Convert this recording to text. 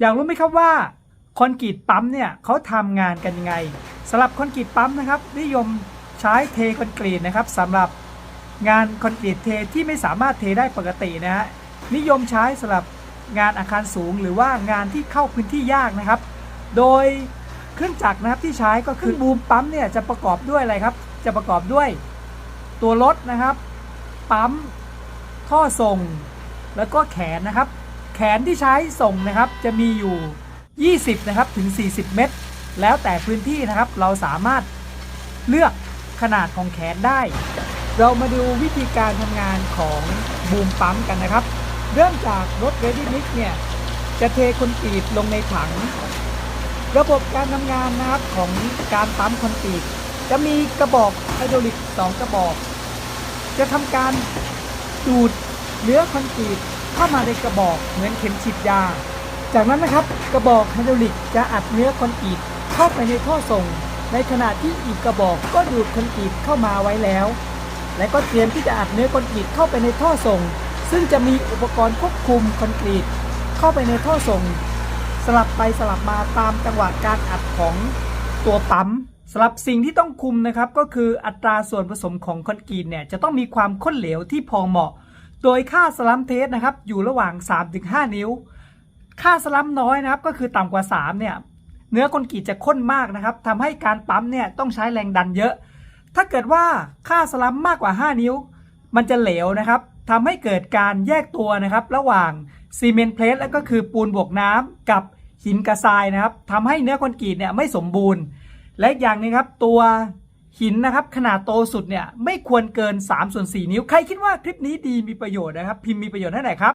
อยากรู้ไหมครับว่าคอนกรีตปั๊มเนี่ยเขาทำงานกันยังไงสำหรับคอนกรีตปั๊มนะครับ นิยมใช้เทคอนกรีตนะครับสำหรับงานคอนกรีตเทที่ไม่สามารถเทได้ปกตินะฮะนิยมใช้สำหรับงานอาคารสูง หรือว่างานที่เข้าพื้นที่ยากนะครับ โดยเครื่องจักรนะครับที่ใช้ก็คือบูมปั๊มเนี่ยจะประกอบด้วยอะไรครับ จะประกอบด้วยตัวรถนะครับ ปั๊มท่อส่ง แล้วก็แขนนะครับ แขนที่ใช้ส่งนะครับจะมีอยู่ 20 นะครับถึง 40 เมตร แล้วแต่พื้นที่นะครับเราสามารถเลือกขนาดของแขนได้ เรามาดูวิธีการทำงานของบูมปั๊มกันนะครับ เริ่มจากรถ Ready Mix เนี่ยจะเทคอนกรีตลงในถัง ระบบการทำงานนะครับของการปั๊มคอนกรีตจะมีกระบอกไฮดรอลิก 2 กระบอก จะทำการดูดเนื้อคอนกรีต เข้ามาในกระบอกเหมือนเข็มฉีดยา จากนั้นนะครับกระบอกไฮดรอลิกจะอัดเนื้อคอนกรีตเข้าไปในท่อส่ง ในขณะที่อีกกระบอกก็ดูดคอนกรีตเข้ามาไว้แล้ว และก็เตรียมที่จะอัดเนื้อคอนกรีตเข้าไปในท่อส่ง ซึ่งจะมีอุปกรณ์ควบคุมคอนกรีตเข้าไปในท่อส่ง สลับไปสลับมาตามจังหวะการอัดของตัวปั๊มสำหรับสิ่งที่ต้องคุมนะครับก็คืออัตราส่วนผสมของคอนกรีตเนี่ยจะต้องมีความข้นเหลวที่พอเหมาะ โดยค่าสลัมเทสนะครับอยู่ระหว่าง 3-5 นิ้ว ค่าสลัมน้อยนะครับก็คือต่ำกว่า 3 เนี่ยเนื้อคอนกรีตจะข้นมากนะครับทำให้การปั๊มเนี่ยต้องใช้แรงดันเยอะ ถ้าเกิดว่าค่าสลัมมากกว่า 5 นิ้ว มันจะเหลวนะครับทำให้เกิดการแยกตัวนะครับ ระหว่างซีเมนต์เพลทและก็คือปูนบวกน้ำกับหินกระทรายนะครับทำให้เนื้อคอนกรีตเนี่ยไม่สมบูรณ์ และอย่างนึงครับตัว หินนะครับขนาดโตสุดเนี่ยไม่ควรเกิน3ส่วน4นิ้ว ใครคิดว่าคลิปนี้ดีมีประโยชน์นะครับ พิมพ์มีประโยชน์ให้หน่อยครับ